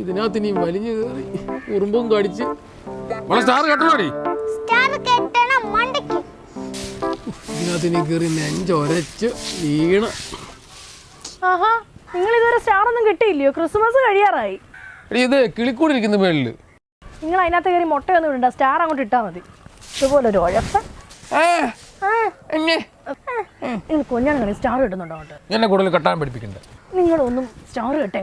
ഇതിനകത്ത് ഇനി വലിഞ്ഞു കയറി ഉറുമ്പും കടിച്ച്. സ്റ്റാർ കെട്ടണോടി സ്റ്റാർ കെട്ടണം മണ്ടയ്ക്ക്. ഇതിനകത്ത് ഇനി കയറി നെഞ്ചൊരച്ച് വീണ. ആഹാ നിങ്ങൾ ഇതുവരെ സ്റ്റാർ ഒന്നും കിട്ടിയില്ലയോ? ക്രിസ്മസ് കഴിയാറായി. എടി ഇത് കിളിക്കൂടിരിക്കുന്ന മേളിൽ. നിങ്ങൾ അതിനകത്ത് കയറി മുട്ടയൊന്നും ഇടണ്ട സ്റ്റാർ അങ്ങോട്ട് ഇട്ടാ മതി. ഇതുപോലെ ഒരു ഉഴപ്പ നിങ്ങൾ കൊഞ്ഞാണ് സ്റ്റാർ കിട്ടുന്നുണ്ടോ അങ്ങോട്ട്? എന്നെ കൂടുതൽ കെട്ടാൻ പഠിപ്പിക്കണ്ട. നിങ്ങളൊന്നും സ്റ്റാർ കിട്ടെ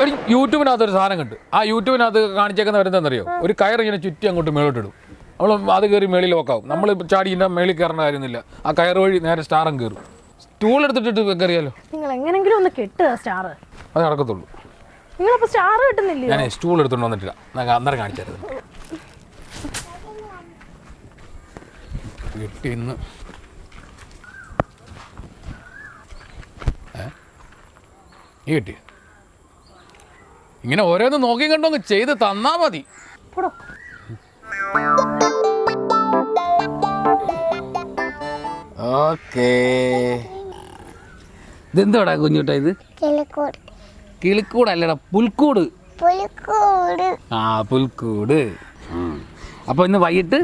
എടി യൂട്യൂബിനകത്ത് ഒരു സാധനം കണ്ട്. ആ യൂട്യൂബിനകത്ത് കാണിച്ചേക്കുന്ന വരുന്നതെന്നറിയോ ഒരു കയർ ഇങ്ങനെ ചുറ്റി അങ്ങോട്ട് മേളോട്ടിടും. നമ്മൾ അത് കയറി മേളിൽ നോക്കാവും നമ്മൾ ചാടി ഇതിന്റെ മേളിൽ കയറേണ്ട കാര്യമൊന്നുമില്ല. ആ കയർ വഴി നേരെ സ്റ്റാറും കയറും. സ്റ്റൂൾ എടുത്തിട്ട് കയറിയാലോ നിങ്ങൾ എങ്ങനെങ്കിലും ഒന്ന് കെട്ടുക സ്റ്റാർ അത് നടക്കത്തുള്ളൂ. നിങ്ങളപ്പോൾ സ്റ്റാർ കെട്ടുന്നില്ല ഞാൻ സ്റ്റൂൾ എടുത്തുകൊണ്ട് വന്നിട്ടില്ല. ഞാൻ അന്നേരം കാണിച്ചായിരുന്നു വീട്ടിന്ന് ഈ ഏ? ഇങ്ങനെ ഓരോന്ന് നോക്കി കണ്ടോ അങ്ങ് ചെയ്ത് തന്നാ മതി. ഓക്കേ. ഇതെന്തോടാ കുഞ്ഞുട്ടാ ഇത്? കിളിക്കൂട്. കിളിക്കൂടല്ലടാ പുൽക്കൂട്. ആ പുൽക്കൂട്. അപ്പോൾ ഇന്ന് വൈകിട്ട്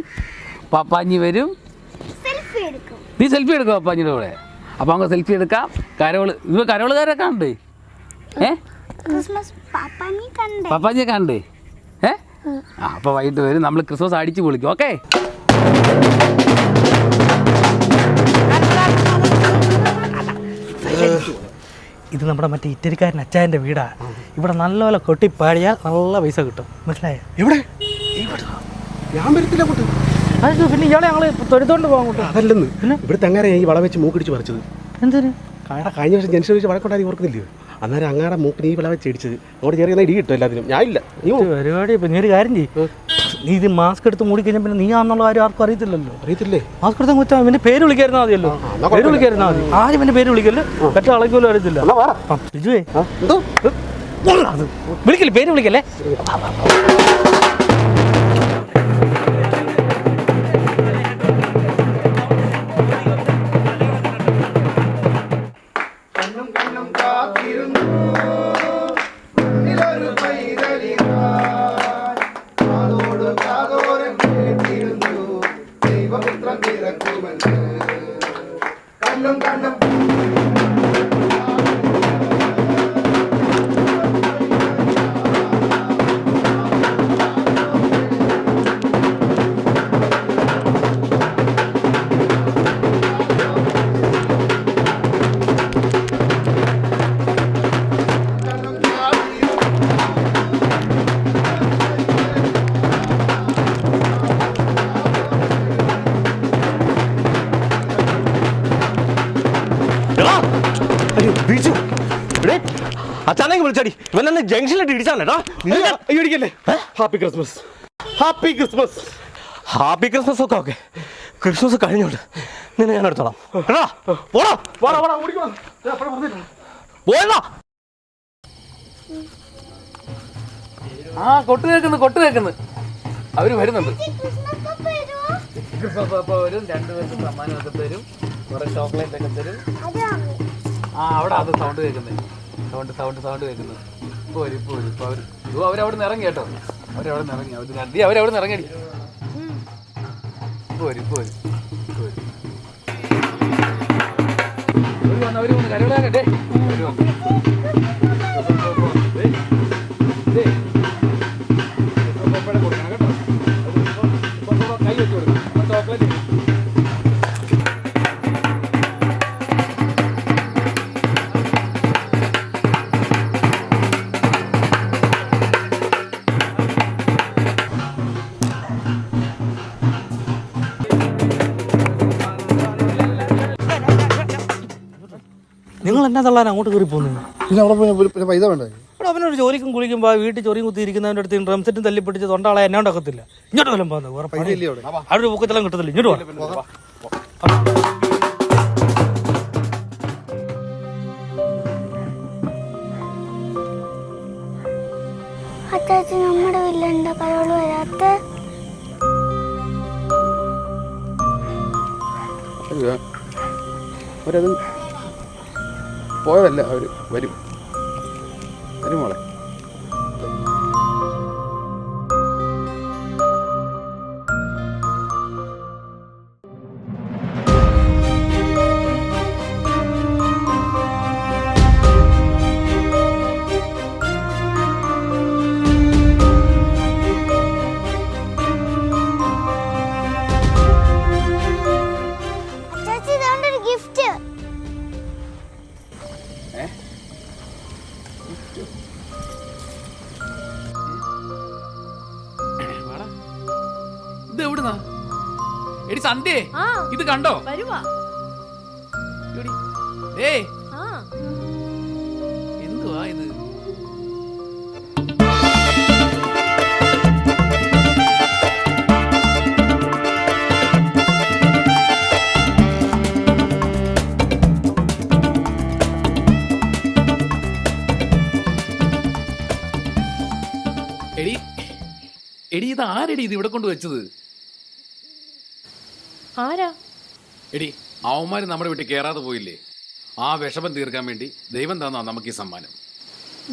പപ്പാഞ്ഞി വരും. സെൽഫി എടുക്കും. നീ സെൽഫി എടുക്കും പപ്പാഞ്ഞിയുടെ കൂടെ. അപ്പോൾ അങ്ങ് സെൽഫി എടുക്കാം. കരോൾ ഇവ കരോളുകാരൊക്കെ ഉണ്ട് ഏ? ക്രിസ്മസ് പാപ്പാനി കണ്ടേ. ഏ? ആ അപ്പോൾ വൈകിട്ട് വരും. നമ്മൾ ക്രിസ്മസ് അടിച്ച് പൊളിക്കും. ഓക്കെ? ഇത് നമ്മുടെ മറ്റേ ഇറ്റലിക്കാരൻ അച്ചായന്റെ വീടാ. ഇവിടെ നല്ലപോലെ കൊട്ടിപ്പാടിയാൽ നല്ല പൈസ കിട്ടും. മനസ്സിലായോ? എവിടെ? ഞാൻ വരത്തില്ല അത് പിന്നെ ഇയാളെ ഞങ്ങൾ തൊഴുത്തോണ്ട് പോകാൻ കൂട്ടും. അതല്ലെന്ന്. ഇവിടെ തെങ്ങാരെ ഈ വള വെച്ച് മൂക്കിടിച്ച് പറിച്ചത്? എന്തിന്? കഴിഞ്ഞ വർഷം ജനിച്ചു വെച്ച് വഴക്കൊണ്ടായി ഓർക്കുന്നില്ലയോ അന്നേരം അങ്ങാടെ മൂക്ക് നീ വള വെച്ചിടിച്ചത്. അങ്ങോട്ട് ചെറിയ ഇടി കിട്ടും എല്ലാത്തിനും. ഞാൻ ഇല്ല. നീ പരിപാടി ഇപ്പം നീ ഒരു കാര്യം ചെയ്യും. നീ ഇത് മാസ്ക് എടുത്ത് മൂടി കഴിഞ്ഞാൽ പിന്നെ നീ ആണെന്നുള്ള കാര്യം ആർക്കും അറിയത്തില്ലല്ലോ. അറിയത്തില്ലേ? മാസ്ക് എടുത്ത് വെച്ചാൽ പിന്നെ പേര് വിളിക്കായിരുന്നാൽ മതിയല്ലോ. പേര് വിളിക്കായിരുന്നാൽ മതി. ആരും പിന്നെ പേര് വിളിക്കല്ലോ? പെട്ട ആളെങ്കിലും അറിയത്തില്ല. വാ. ആ, ബിജുവേ ആ, എന്തോ അത് വിളിക്കല്ലേ പേര് വിളിക്കല്ലേ അയ്യോ അച്ഛനെങ്കിൽ വിളിച്ചടി. ഇവൻ എന്നെ ജംഗ്ഷനിലിട്ട് നീ അയ്യോ, അയ്യോ, ഇടിക്കല്ലേ? Happy Christmas happy Christmas happy Christmas ഒക്കെ ഓക്കെ ക്രിസ്മസ് കഴിഞ്ഞോട്ട് നിന്നെ ഞാൻ എടുത്തോളാം. എടാ പോടാ. വാടാ വാടാ ഓടിക്കോളാം ഞാൻ അപ്പഴേ പറഞ്ഞിട്ടുണ്ട്. പോയടാ ആ കൊട്ട് കേൾക്കുന്നു കൊട്ട് കേൾക്കുന്നു. അവർ വരുന്നുണ്ട്. വരും. രണ്ടുപേർക്കും സമ്മാനമൊക്കെ തരും. കുറേ ചോക്ലേറ്റ് ഒക്കെ തരും. ആ അവിടെ അത് സൗണ്ട് കേൾക്കുന്നത് സൗണ്ട് സൗണ്ട് സൗണ്ട് വരുന്നത് ഇപ്പോൾ പോര് ഇപ്പോൾ അവർ ഇതോ അവരവിടെ നിന്ന് ഇറങ്ങി കേട്ടോ. അവരവിടെ നിന്ന് ഇറങ്ങി. അവർ നദി അവരവിടെ നിന്ന് ഇറങ്ങി. ഇപ്പോൾ പോര് ഇപ്പോൾ ഒരു വന്ന് അവർ വന്ന്. കരകളാകട്ടെ അവർ വന്ന്. എന്നാ തള്ളാൻ അങ്ങോട്ട് കയറി പോകുന്നത് പിന്നെ അവിടെ പോയി പിന്നെ പൈസ വേണ്ടേ? ഇവിടെ അവനൊരു ജോലിക്കും കുളിക്കുമ്പോൾ വീട്ടിൽ ചൊറിയും കുത്തി ഇരിക്കുന്നവന്റെ അടുത്ത് ഡ്രം സെറ്റും തല്ലിപ്പിടിച്ച് തൊണ്ടാളെ എന്നെ ഉണ്ടാക്കത്തില്ല ഇങ്ങോട്ട് വല്ലതും പോകുന്നത് വേറെ പൈസ ഇല്ലേ അവിടെ? അവിടെ ഒരു പൊക്കത്തെല്ലാം കിട്ടത്തില്ല ഇങ്ങോട്ട് വാ. അച്ചാച്ചി നമ്മുടെ വീട്ടിലുണ്ടോ കരോൾ വരാത്ത? വരുവാ. പോയതല്ല അവർ വരും. വരും മോളെ. എടി സന്ധ്യേ ആ. ഇത് കണ്ടോ? വരുവാ. എടി, ഏയ് ആ. എന്തുവാ ഇത്? എടി എടി ഇത് ആരെടി ഇത് ഇവിടെ കൊണ്ട് വെച്ചത്? ആരാ? എടി അവന്മാര് നമ്മുടെ വീട്ടിൽ കേറാതെ പോയില്ലേ? ആ വിഷമം തീർക്കാൻ വേണ്ടി ദൈവം തന്നാ നമുക്ക് ഈ സമ്മാനം.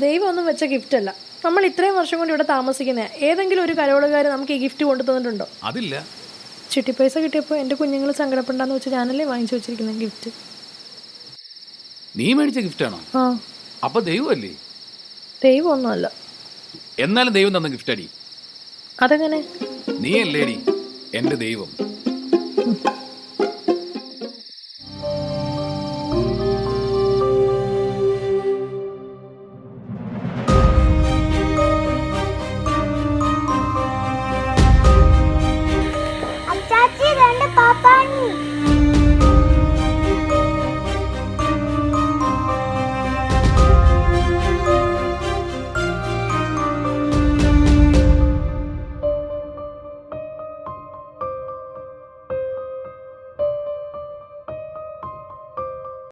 ദൈവം ഒന്നും വെച്ച ഗിഫ്റ്റ് അല്ല. നമ്മൾ ഇത്രയും വർഷം കൊണ്ട് ഇവിടെ താമസിക്കുന്ന. ഏതെങ്കിലും ഒരു കരോളുകാർ നമുക്ക് ഈ ഗിഫ്റ്റ് കൊണ്ടു തന്നിട്ടുണ്ടോ? അതില്ല. പൈസ കിട്ടിയപ്പോൾ എന്റെ കുഞ്ഞുങ്ങൾ സങ്കടപ്പെടാന്ന് വെച്ച് ഞാനല്ലേ വാങ്ങിച്ചു വെച്ചിരിക്കുന്ന ഗിഫ്റ്റ് നീ മേടിച്ച ഗിഫ്റ്റ് ആണോ? അപ്പൊ ദൈവമല്ലേ? ദൈവം ഒന്നുമല്ല എന്നാലും ദൈവം തന്ന ഗിഫ്റ്റ് അടി. അതെങ്ങനെ? നീ അല്ലേടി എന്റെ ദൈവം.